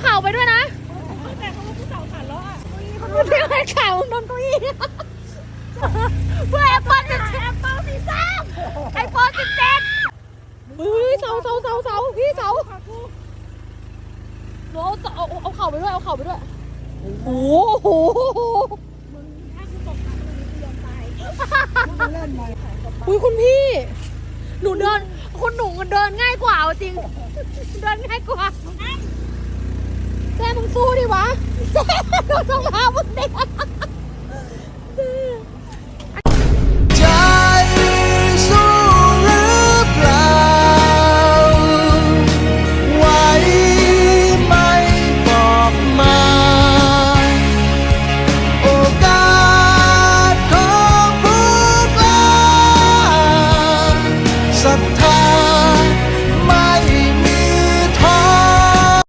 เข่าไปด้วยนะแต่เขาผู้สาวขาดล้ออะไม่ได้ให้เข่าโดนเก้าอี้เพื่อแอปเปิลจะแอปเปิลซีซ่าไอโฟนสิบเจ็ดเฮ้ยเสาเสาเสาเสาพี่เสาหนูเอาเอาเอาเอาเข่าไปด้วยเอาเข่าไปด้วยโอ้โหมึงถ้ากูตกขามึงกูยอมตายเล่นมาอุ้ยคุณพี่หนูเดินคุณหนูเดินง่ายกว่าเอาจริง เดินง่ายกว่าแซ่มึง สู้ดิวะแซ่หนูต้องมามึงดิ